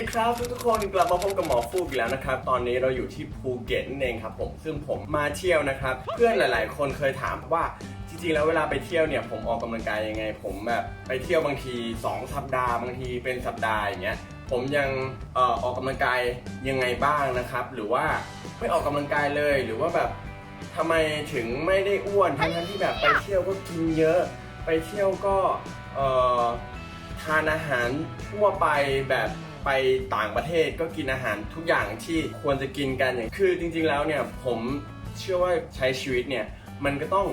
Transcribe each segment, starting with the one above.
ดีครับทุกๆคนกลับมาพบกับหมอฟูกอีกแล้วนะครับ ตอนนี้เราอยู่ที่ภูเก็ตนั่นเองครับผมซึ่งผมมาเที่ยวนะครับ เพื่อนหลาย ๆ คนเคยถามว่าจริงๆแล้วเวลาไปเที่ยวเนี่ยผมออกกำลังกายยังไง ผมแบบไปเที่ยวบางที 2 สัปดาห์บางทีเป็นสัปดาห์อย่างเงี้ยผมยังเอ่อออกกำลังกายยังไงบ้างนะครับ หรือว่าไม่ออกกำลังกายเลยหรือว่าแบบทำไมถึงไม่ได้อ้วนทั้งที่แบบไปเที่ยวก็กินเยอะ ไปเที่ยวก็เอ่อทานอาหารทั่วไปแบบ ไปต่างประเทศก็กินอาหารทุกอย่างที่ควรจะกินกันอย่างคือจริงๆแล้วเนี่ยผมเชื่อว่าใช้ชีวิตเนี่ยมันก็ต้อง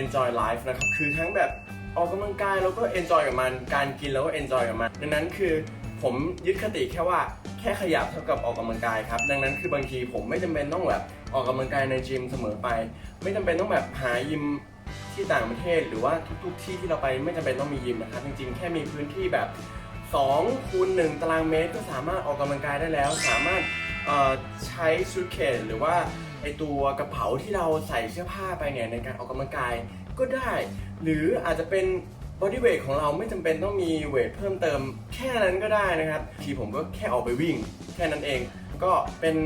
enjoy life นะครับ คือทั้งแบบออกกำลังกายแล้วก็ enjoy กับมัน การกินแล้วก็ enjoy กับมัน ดังนั้นคือผมยึดคติแค่ว่าแค่ขยับเท่ากับออกกำลังกายครับ ดังนั้นคือบางทีผมไม่จำเป็นต้องแบบออกกำลังกายในจิมเสมอไป ไม่จำเป็นต้องแบบหายิมที่ต่างประเทศ หรือว่าทุก ๆ ที่ที่เราไปไม่จำเป็นต้องมียิมนะครับ จริงๆ แค่มีพื้นที่แบบ 2คูณ1ตารางเมตรก็สามารถออกกำลังกายได้แล้ว สามารถเอ่อใช้ซูทเคสหรือว่าไอตัวกระเป๋าที่เราใส่เสื้อผ้าไปเนี่ยในการออกกำลังกายก็ได้ หรืออาจจะเป็นบอดี้เวทของเราไม่จำเป็นต้องมีเวทเพิ่มเติมแค่นั้นก็ได้นะครับทีผมก็แค่ออกไปวิ่ง แค่นั้นเอง ก็เป็น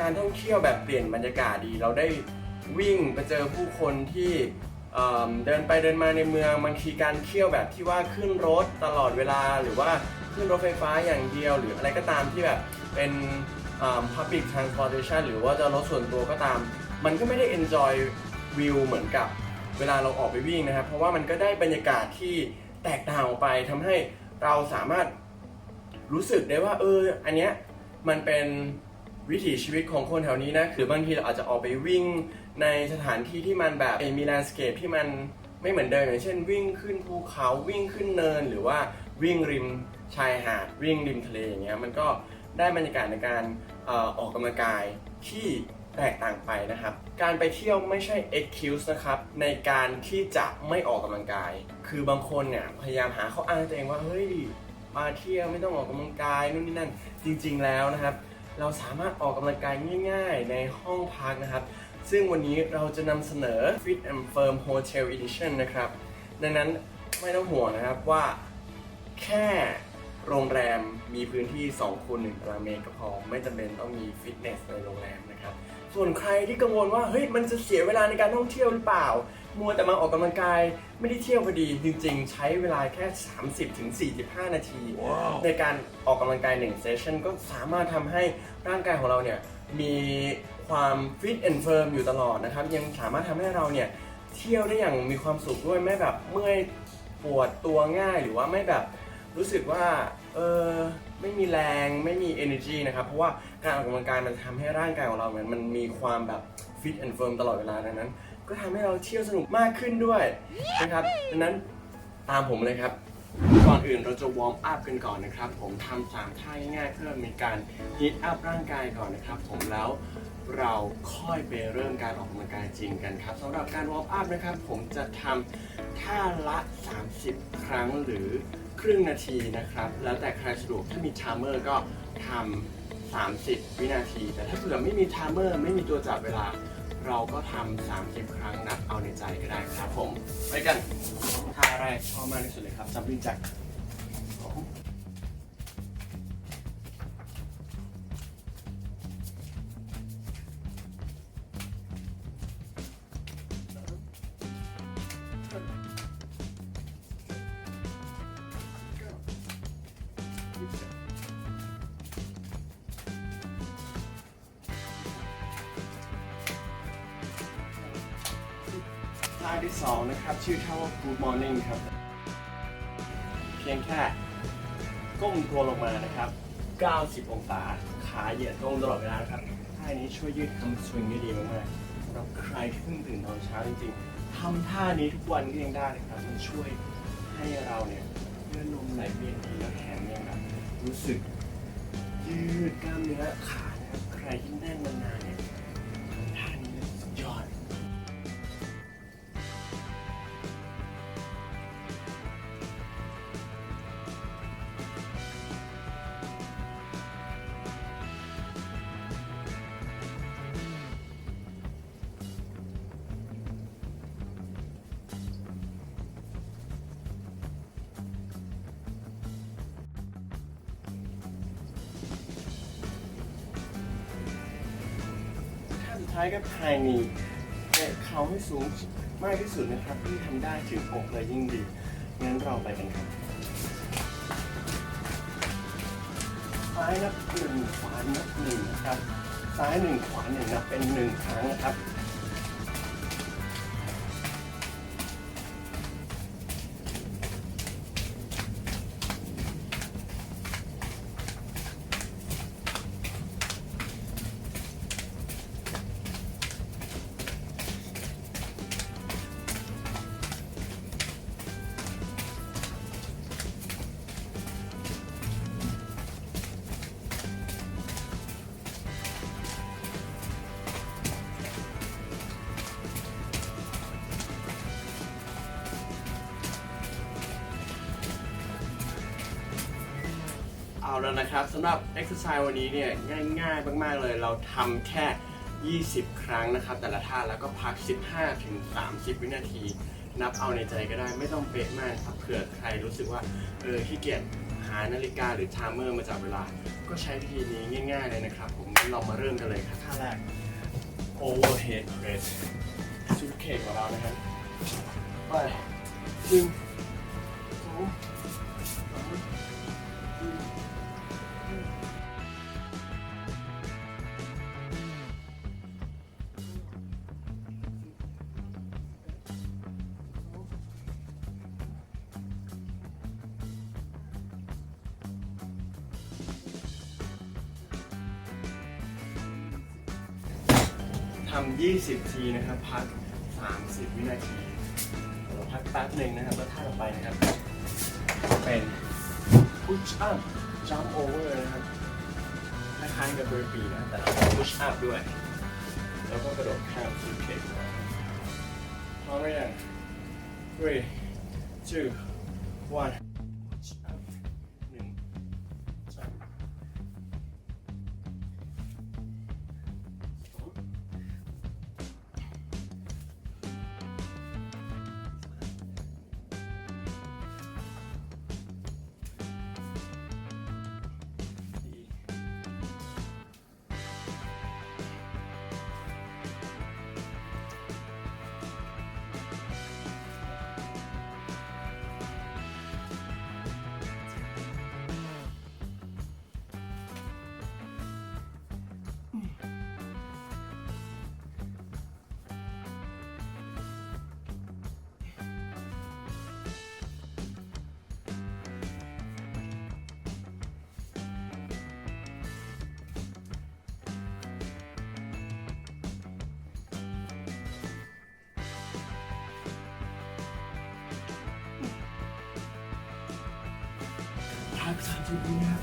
การท่องเที่ยวแบบเปลี่ยนบรรยากาศดี เราได้วิ่งไปเจอผู้คนที่ เดินไปเดินมาในเมืองบางทีการเที่ยวแบบที่ว่าขึ้นรถตลอดเวลาหรือว่าขึ้นรถไฟฟ้าอย่างเดียว หรืออะไรก็ตามที่แบบเป็นเอ่อ public transportation หรือว่าจะรถส่วนตัวก็ตาม มันก็ไม่ได้ enjoy view เหมือนกับเวลาเราออกไปวิ่งนะครับ เพราะว่ามันก็ได้บรรยากาศที่แตกต่างออกไปทำให้เราสามารถรู้สึกได้ว่าเอออันเนี้ยมันเป็นวิถีชีวิตของคนแถวนี้นะหรือบางทีเราอาจจะออกไปวิ่ง ในสถานที่ที่มันแบบมีแลนด์สเคปที่มันไม่เหมือนเดิมอย่างเช่น วิ่งขึ้นภูเขาวิ่งขึ้นเนิน หรือว่าวิ่งริมชายหาดวิ่งริมทะเลอย่างเงี้ยมันก็ได้บรรยากาศในการออออกกำลังกายที่แตกต่างไปนะครับ การไปเที่ยวไม่ใช่ excuse นะครับ ในการที่จะไม่ออกกำลังกาย คือบางคนเนี่ยพยายามหาข้ออ้างตัวเองว่าเฮ้ยมาเที่ยวไม่ต้องออกกำลังกายนู่นนี่นั่นจริง ๆแล้วนะครับ เราสามารถออกกำลังกายง่าย ๆ ในห้องพักนะครับ ซึ่งวันนี้เราจะนำเสนอ Fit and Firm Hotel Edition นะครับ ดังนั้นไม่ต้องห่วงนะครับว่าแค่โรงแรมมีพื้นที่2คูณ1ตารางเมตรก็พอ ไม่จำเป็นต้องมีฟิตเนสในโรงแรมนะครับ ส่วนใครที่กังวลว่าเฮ้ยมันจะเสียเวลาในการท่องเที่ยวหรือเปล่า มัวแต่มาออกกำลังกายไม่ได้เที่ยวพอดี จริง ๆ ใช้เวลาแค่ 30-45 นาทีในการออกกำลังกาย1เซสชั่นก็สามารถทำให้ร่างกายของเราเนี่ย มีความฟิตแอนด์เฟิร์มอยู่ตลอดนะครับ ยังสามารถทำให้เราเนี่ยเที่ยวได้อย่างมีความสุขด้วยไม่แบบเมื่อยปวดตัวง่ายหรือว่าไม่แบบรู้สึกว่าเออไม่มีแรงไม่มี energy นะครับ เพราะว่าการออกกำลังกายมันทำให้ร่างกายของเรามันมันมีความแบบฟิตแอนด์เฟิร์มตลอดเวลาดังนั้น ก็ทำให้เราเที่ยวสนุกมากขึ้นด้วยนะครับดังนั้นตามผมเลยครับ ก่อนอื่นเราจะวอร์มอัพกันก่อนนะครับ ผมทำสามท่าง่ายๆเพื่อมีการฮีทอัพร่างกายก่อนนะครับ ผมแล้วเราค่อยไปเริ่มการออกกำลังกายจริงกันครับสำหรับการวอร์มอัพนะครับ ผมจะทำท่าละ 30 ครั้งหรือครึ่งนาทีนะครับ แล้วแต่ใครสะดวกถ้ามีไทม์เมอร์ก็ทำ30 วินาที แต่ถ้าเผื่อไม่มีไทม์เมอร์ ไม่มีตัวจับเวลา เราก็ทำ30ครั้งนับเอาในใจก็ได้ครับผม ไปกันท่าแรกชอบมากที่สุดเลยครับจัมปิ้งแจ็ค ท่าที่สองนะครับ ชื่อท่าว่า Good Morning ครับ เพียงแค่ก้มตัวลงมานะครับ 90 องศา ขาเหยียดตรงตลอดเวลานะครับท่านี้ช่วยยืดคำสวิงได้ดีมากๆสำหรับใครที่เพิ่งตื่นตอนเช้าจริงๆทำท่านี้ทุกวันก็ยังได้นะครับ มันช่วยให้เราเนี่ยเลือดลมไหลเวียนดีแล้วแถมยังแบบรู้สึกยืดกล้ามเนื้อขานะครับ ใครที่แน่นมาน ท้ายก็ภายนีเตะเข่าให้สูงมากที่สุดนะครับที่ทำได้ถึงอกเลยยิ่งดีงั้นเราไปกันครับซ้ายนับหนึ่งขวานับหนึ่งนะครับซ้ายหนึ่งขวาหนึ่งนับเป็นหนึ่งครั้งนะครับ แล้วนะครับสำหรับ exercise วันนี้เนี่ยง่ายๆ มาก ๆ เลย เราทำแค่ 20 ครั้งนะครับ แต่ละท่าแล้วก็พัก 15ถึง30 วินาที นับเอาในใจก็ได้ไม่ต้องเป๊ะมากครับเผื่อใครรู้สึกว่าเออขี้เกียจหานาฬิกาหรือไทม์เมอร์มาจับเวลา ก็ใช้วิธีนี้ง่าย ๆ เลยนะครับ ผมงั้นเรามาเริ่มกันเลยครับท่าแรก overhead press ชุดเค้กของเรานะครับไปหนึ่งสอง ทำ20 ทีนะครับ พัก 30 วินาทีเราพักแป๊บหนึ่งนะครับ แล้วท่าต่อไปนะครับ เป็น push up jump over นะครับคล้ายๆกับ burpee นะ แต่เรา push up ด้วย แล้วก็กระโดดข้ามซูเค้กพร้อมไหมยัง three two one พักสามสิบวินะครับ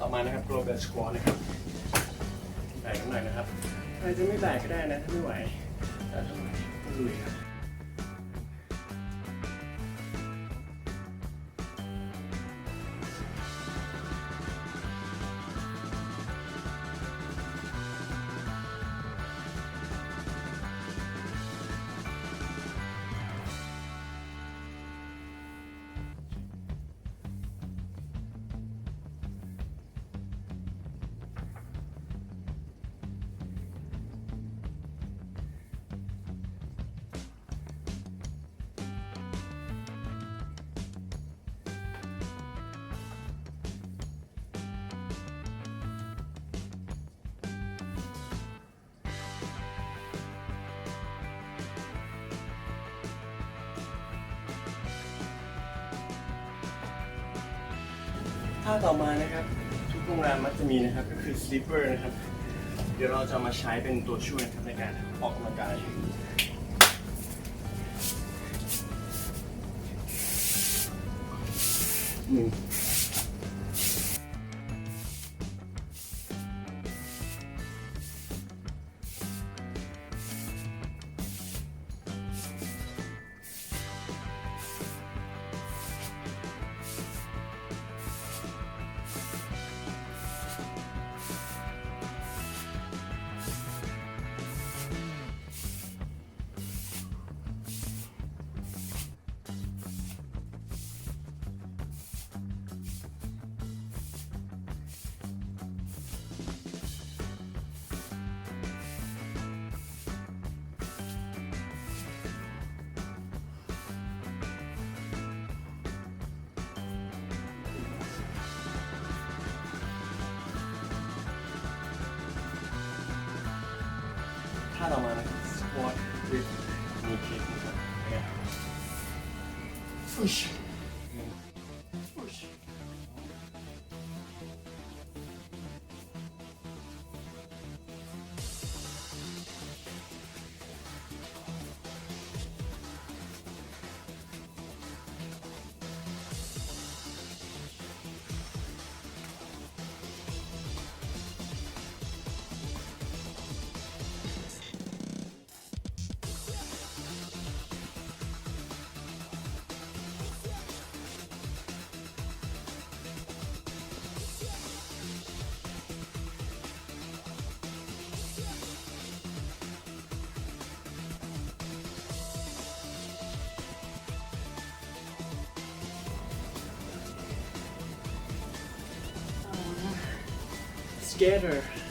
ต่อมานะครับ global squat นะครับแบกน้ำหนักนะครับใครจะไม่แบกก็ได้นะถ้าไม่ไหวแต่ถ้าไหวก็ลุยครับ ท่าต่อมานะครับทุกโรงแรมมักจะมีนะครับก็คือ sleeper นะครับ เดี๋ยวเราจะมาใช้เป็นตัวช่วยนะครับในการออกกำลังกายหนึ่ง Karamana Sport with Nikita. Puxa. Get her.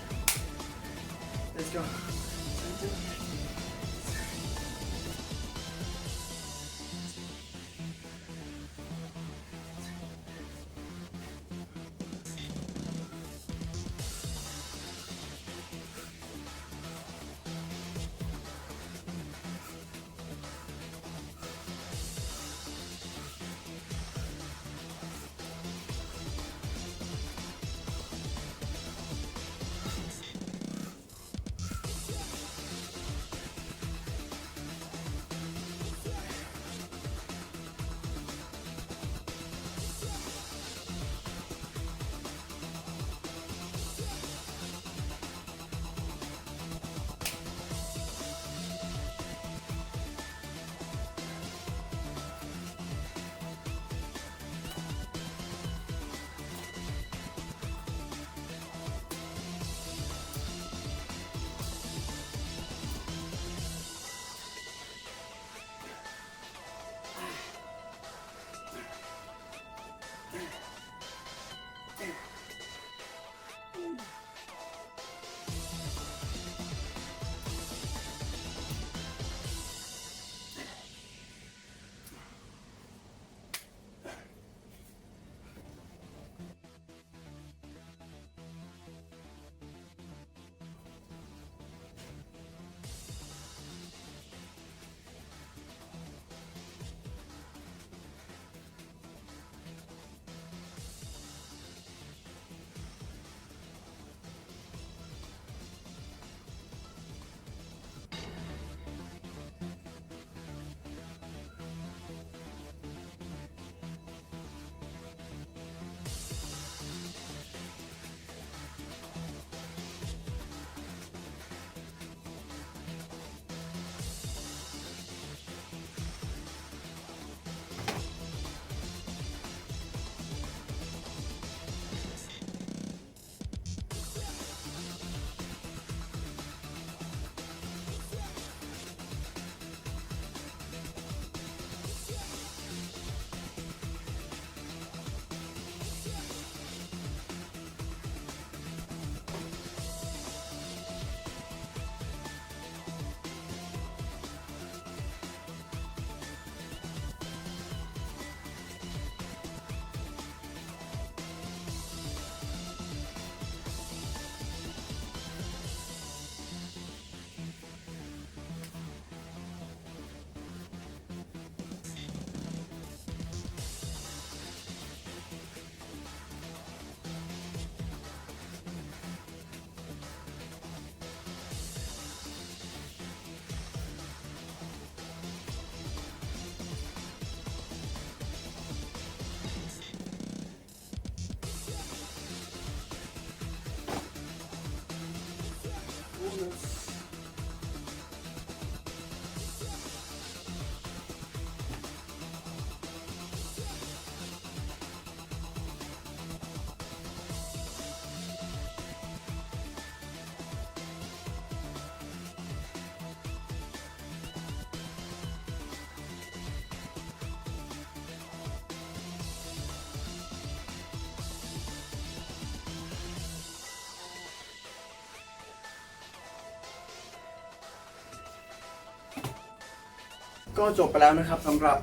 ก็จบไปแล้วนะครับสำหรับ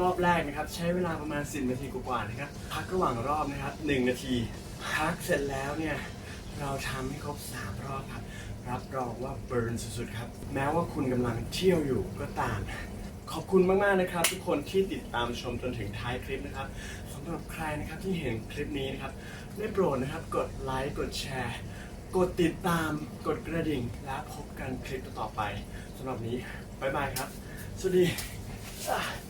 รอบแรกนะครับ ใช้เวลาประมาณ 10 นาทีกว่าๆนะครับ พักระหว่างรอบนะครับ 1 นาที พักเสร็จแล้วเนี่ย เราทำให้ครบ 3 รอบครับ รับรองว่าเบิร์นสุดๆครับ แม้ว่าคุณกำลังเที่ยวอยู่ก็ตาม ขอบคุณมากๆนะครับ ทุกคนที่ติดตามชมจนถึงท้ายคลิปนะครับสำหรับใครนะครับที่เห็นคลิปนี้นะครับได้โปรดนะครับกดไลค์กดแชร์กดติดตามกดกระดิ่งและพบกันคลิปต่อไปสำหรับนี้ บ๊ายบายครับ สวัส